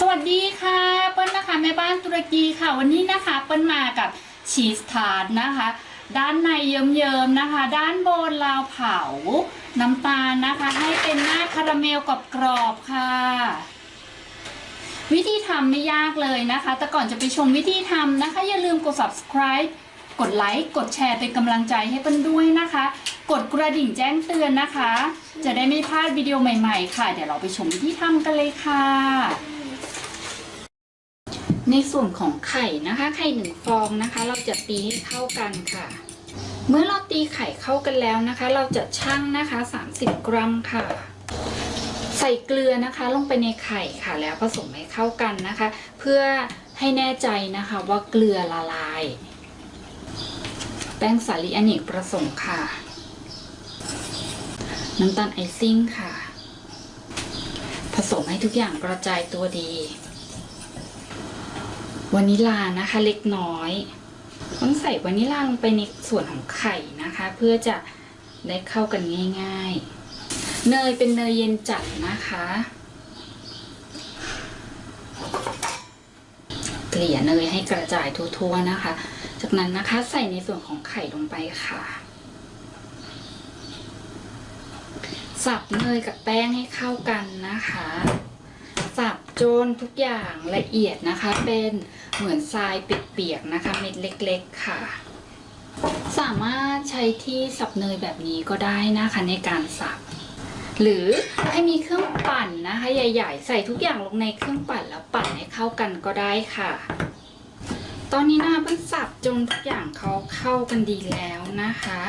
สวัสดีค่ะ เปิ้ลนะคะแม่บ้านตุรกีค่ะ วันนี้นะคะเปิ้ลมากับชีสทาร์ตนะคะ ด้านในเยิ้มๆนะคะ ด้านบนลาวเผา น้ำตาลนะคะ ให้เป็นหน้าคาราเมลกับกรอบๆค่ะ วิธีทำไม่ยากเลยนะคะ แต่ก่อนจะไปชมวิธีทำนะคะ อย่าลืมกด subscribe กดไลค์กดแชร์เป็นกำลังใจให้เปิ้ลด้วยนะคะ กดกระดิ่งแจ้งเตือนนะคะ จะได้ไม่พลาดวิดีโอใหม่ๆ ค่ะ เดี๋ยวเราไปชมวิธีทำกันเลยค่ะ ในส่วนของไข่นะคะ ไข่หนึ่งฟองนะคะ เราจะตีให้เข้ากันค่ะ เมื่อเราตีไข่เข้ากันแล้วนะคะ เราจะชั่งนะคะ 30 กรัมค่ะ ใส่เกลือนะคะลงไปในไข่ค่ะ แล้วผสมให้เข้ากันนะคะ เพื่อให้แน่ใจนะคะว่าเกลือละลาย แป้งสาลีอเนกประสงค์ค่ะ น้ำตาลไอซิ่งค่ะ ผสมให้ทุกอย่างกระจายตัวดี วานิลานะคะเล็กน้อย ต้องใส่วานิลาลงไปในส่วนของไข่นะคะ เพื่อจะได้เข้ากันง่าย ๆ เนยเป็นเนยเย็นจัดนะคะเกลี่ยเนยให้กระจายทั่วๆนะคะ จากนั้นนะคะใส่ในส่วนของไข่ลงไปค่ะ สับเนยกับแป้งให้เข้ากันนะคะ สับจนทุกอย่างละเอียดนะคะ เป็นเหมือนทรายเปียกๆนะคะ เม็ดเล็กๆค่ะ สามารถใช้ที่สับเนยแบบนี้ก็ได้นะคะในการสับหรือให้มีเครื่องปั่นนะคะ ใหญ่ ๆ ใส่ทุกอย่างลงในเครื่องปั่นแล้วปั่นให้เข้ากันก็ได้ค่ะ ตอนนี้นะคะเพิ่งสับจนทุกอย่างเขาเข้ากันดีแล้วนะคะ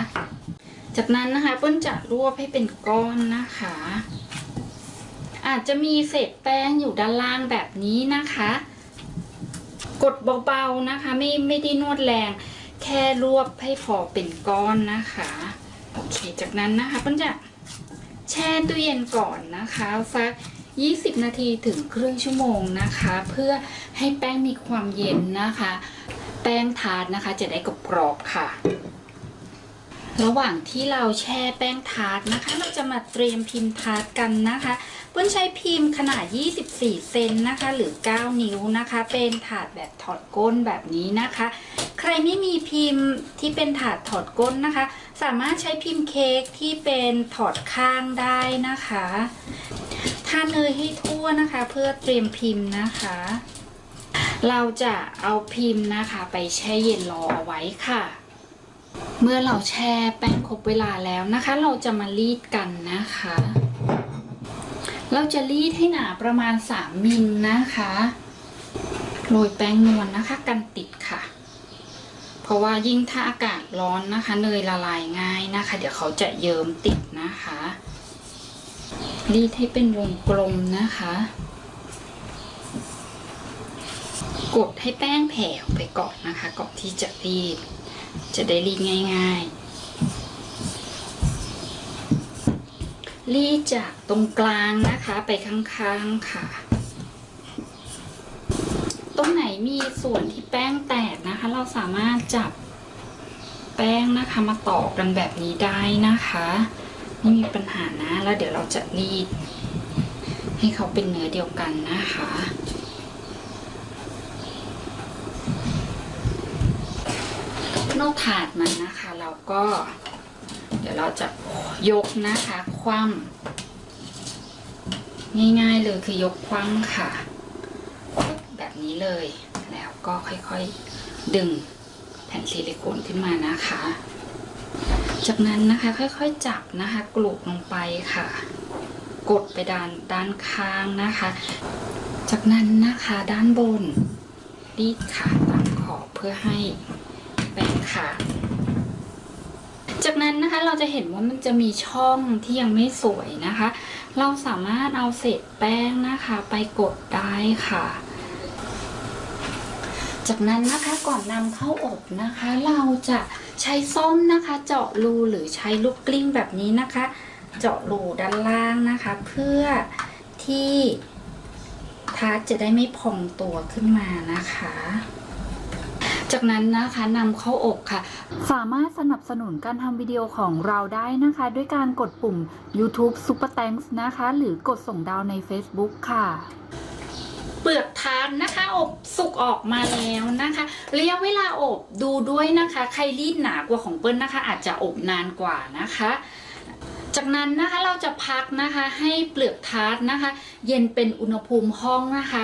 จากนั้นนะคะเปิ้ลจะรวบให้เป็นก้อนนะคะ อาจจะมีเศษแป้งอยู่ด้านล่างแบบนี้นะคะ กดเบาๆนะคะ ไม่ไม่ได้นวดแรง แค่รวบให้พอเป็นก้อนนะคะ โอเค จากนั้นนะคะเปิ้ลจะแช่ตู้เย็นก่อนนะคะสัก20 นาทีถึงครึ่งชั่วโมงนะคะ เพื่อให้แป้งมีความเย็นนะคะ แป้งทาร์ตนะคะจะได้กรอบๆค่ะ ระหว่างที่เราแช่แป้งทาร์ตนะคะ เราจะมาเตรียมพิมพ์ทาร์ตกันนะคะเปิ้ลใช้พิมพ์ขนาด 24 เซนนะคะ หรือ 9 นิ้วนะคะ เป็นถาดแบบถอดก้นแบบนี้นะคะ ใครไม่มีพิมพ์ที่เป็นถาดถอดก้นนะคะ สามารถใช้พิมพ์เค้กที่เป็นถอดข้างได้นะคะทาเนยให้ทั่วนะคะ เพื่อเตรียมพิมพ์นะคะ เราจะเอาพิมพ์นะคะ ไปแช่เย็นรอเอาไว้ค่ะ เมื่อเราแช่แป้งครบเวลาแล้วนะคะ เราจะมารีดกันนะคะ เราจะรีดให้หนาประมาณ 3มิลนะคะโรยแป้งนวลนะคะ กันติดค่ะ เพราะว่ายิ่งถ้าอากาศร้อนนะคะ เนยละลายง่ายนะคะ เดี๋ยวเขาจะเยิ้มติดนะคะ รีดให้เป็นวงกลมนะคะ กดให้แป้งแผ่ออกไปก่อนนะคะ ก่อนที่จะรีด จะได้รีดง่ายๆ รีดจากตรงกลางนะคะไปข้างๆค่ะ ตรงไหนมีส่วนที่แป้งแตกนะคะ เราสามารถจับแป้งนะคะมาต่อกันแบบนี้ได้นะคะไม่มีปัญหานะ แล้วเดี๋ยวเราจะรีด ให้เขาเป็นเนื้อเดียวกันนะคะ นอกถาดมันนะคะ เราก็ เดี๋ยวเราจะยกนะคะ คว่ำง่ายๆเลยคือยกคว่ำค่ะ แบบนี้เลย แล้วก็ค่อยๆดึงแผ่นซิลิโคนขึ้นมานะคะ จากนั้นนะคะค่อยๆจับนะคะ กลุกลงไปค่ะ กดไปด้านด้านข้างนะคะ จากนั้นนะคะด้านบนรีดขาตามขอบเพื่อให้ แป้งขาดจากนั้นนะคะเราจะเห็นว่ามันจะมีช่องที่ยังไม่สวยนะคะ เราสามารถเอาเศษแป้งนะคะ ไปกดได้ค่ะ จากนั้นนะคะก่อนนำเข้าอบนะคะ เราจะใช้ส้อมนะคะ เจาะรูหรือใช้ลูกกลิ้งแบบนี้นะคะ เจาะรูด้านล่างนะคะ เพื่อที่ทาร์ตจะได้ไม่พองตัวขึ้นมานะคะ จากนั้นนะคะนำเข้าอบค่ะ สามารถสนับสนุนการทำวิดีโอของเราได้นะคะ ด้วยการกดปุ่ม YouTube Super Thanks นะคะ หรือกดส่งดาวใน Facebook ค่ะเปลือกทานนะคะอบสุกออกมาแล้วนะคะระยะเวลาอบดูด้วยนะคะ ใครรีดหนากว่าของเปิ้ลนะคะ อาจจะอบนานกว่านะคะ จากนั้นนะคะเราจะพักนะคะให้เปลือกทาร์ตนะคะ เย็นเป็นอุณหภูมิห้องนะคะ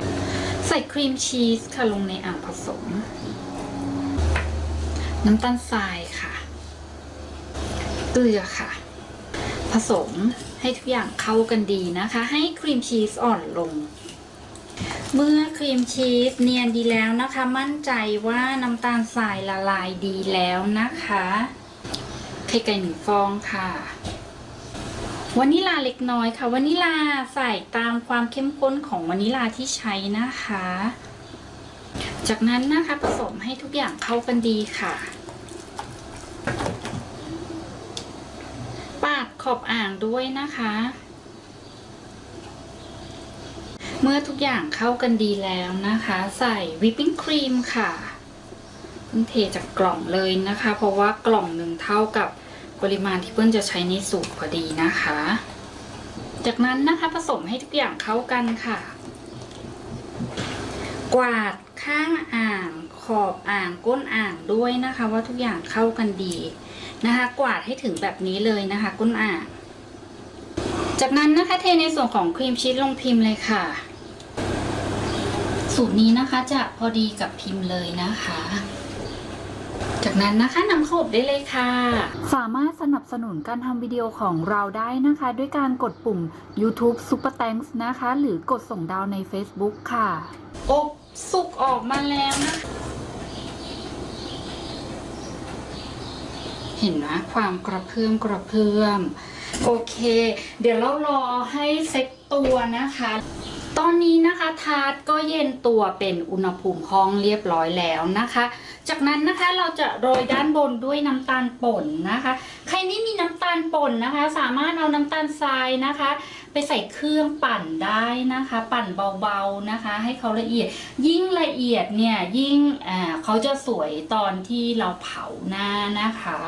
ใส่ครีมชีสค่ะลงในอ่างผสม น้ำตาลทรายค่ะ เกลือค่ะ ผสมให้ทุกอย่างเข้ากันดีนะคะ ให้ครีมชีสอ่อนลง เมื่อครีมชีสเนียนดีแล้วนะคะ มั่นใจว่าน้ำตาลทรายละลายดีแล้วนะคะไข่ไก่หนึ่งฟองค่ะวานิลาเล็กน้อยค่ะวานิลาใส่ตามความเข้มข้นของวานิลาที่ใช้นะคะ จากนั้นนะคะผสมให้ทุกอย่างเข้ากันดีค่ะ ปาดขอบอ่างด้วยนะคะ เมื่อทุกอย่างเข้ากันดีแล้วนะคะ ใส่วิปปิ้งครีมค่ะเพิ่งเทจากกล่องเลยนะคะ เพราะว่ากล่องหนึ่งเท่ากับปริมาณที่เปิ้ลจะใช้ในสูตรพอดีนะคะ จากนั้นนะคะผสมให้ทุกอย่างเข้ากันค่ะ กวาดข้างอ่างขอบอ่างก้นอ่างด้วยนะคะ ว่าทุกอย่างเข้ากันดีนะคะ กวาดให้ถึงแบบนี้เลยนะคะ ก้นอ่าง จากนั้นนะคะเทในส่วนของครีมชีสลงพิมพ์เลยค่ะ สูตรนี้นะคะจะพอดีกับพิมพ์เลยนะคะจากนั้นนะคะนำเข้าอบได้เลยค่ะ สามารถสนับสนุนการทำวิดีโอของเราได้นะคะ ด้วยการกดปุ่ม YouTube Super Thanks นะคะ หรือกดส่งดาวใน Facebook ค่ะ อบ สุกออกมาแล้วนะ เห็นนะความกระเพื่อมกระเพื่อม โอเค เดี๋ยวเรารอให้เซ็ตตัวนะคะ ตอนนี้นะคะ ทาร์ตก็เย็นตัวเป็นอุณหภูมิห้องเรียบร้อยแล้วนะคะ จากนั้นนะคะเราจะโรยด้านบนด้วยน้ำตาลป่นนะคะ รไม่มีน้ำตาลป่นนะคะ สามารถเอาน้ำตาลทรายนะคะ ไปใส่เครื่องปั่นได้นะคะ ปั่นเบาๆนะคะ ให้เขาละเอียด ยิ่งละเอียดเนี่ยยิ่งเขาจะสวยตอนที่เราเผาหน้านะคะ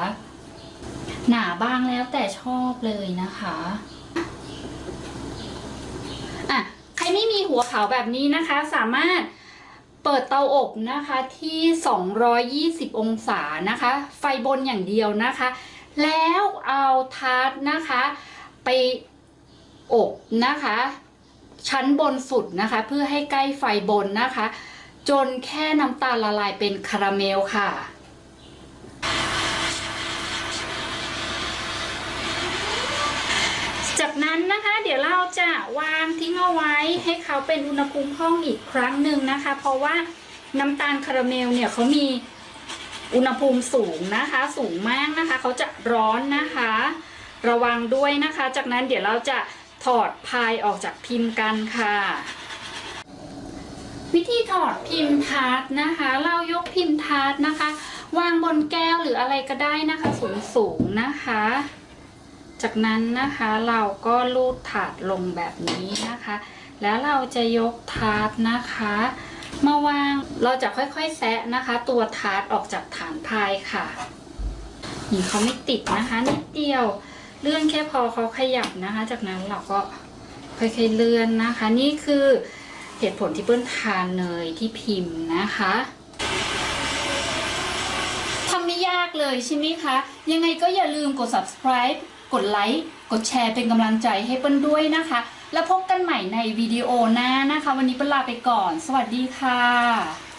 หนาบ้างแล้วแต่ชอบเลยนะคะอะใครไม่มีหัวเผาแบบนี้นะคะ สามารถเปิดเตาอบนะคะที่ 220 องศานะคะ ไฟบนอย่างเดียวนะคะ แล้วเอาทาร์ตนะคะ ไปอบนะคะ ชั้นบนสุดนะคะ เพื่อให้ใกล้ไฟบนนะคะ จนแค่น้ำตาลละลายเป็นคาราเมลค่ะจากนั้นนะคะเดี๋ยวเราจะวางทิ้งเอาไว้ให้เขาเป็นอุณหภูมิห้องอีกครั้งหนึ่งนะคะ เพราะว่าน้ำตาลคาราเมลเนี่ยเขามี อุณหภูมิสูงนะคะ สูงมากนะคะ เขาจะร้อนนะคะ ระวังด้วยนะคะ จากนั้นเดี๋ยวเราจะถอดพายออกจากพิมพ์กันค่ะ วิธีถอดพิมพ์ทาร์ตนะคะ เรายกพิมพ์ทาร์ตนะคะ วางบนแก้วหรืออะไรก็ได้นะคะ สูงสูงนะคะ จากนั้นนะคะเราก็ลูดถาดลงแบบนี้นะคะ แล้วเราจะยกทาร์ตนะคะ มาวางเราจะค่อยๆแซะนะคะ ตัวทาร์ตออกจากฐานพายค่ะนี่เขาไม่ติดนะคะนิดเดียวเลื่อนแค่พอเขาขยับนะคะ จากนั้นเราก็ค่อยๆเลื่อนนะคะ นี่คือเหตุผลที่เปิ้ลทานเนยที่พิมพ์นะคะทำไม่ยากเลยใช่ไหมคะ ยังไงก็อย่าลืมกด subscribe กดไลค์กดแชร์เป็นกำลังใจให้เปิ้ลด้วยนะคะ แล้วพบกันใหม่ในวิดีโอหน้านะคะ วันนี้เป็นลาไปก่อน สวัสดีค่ะ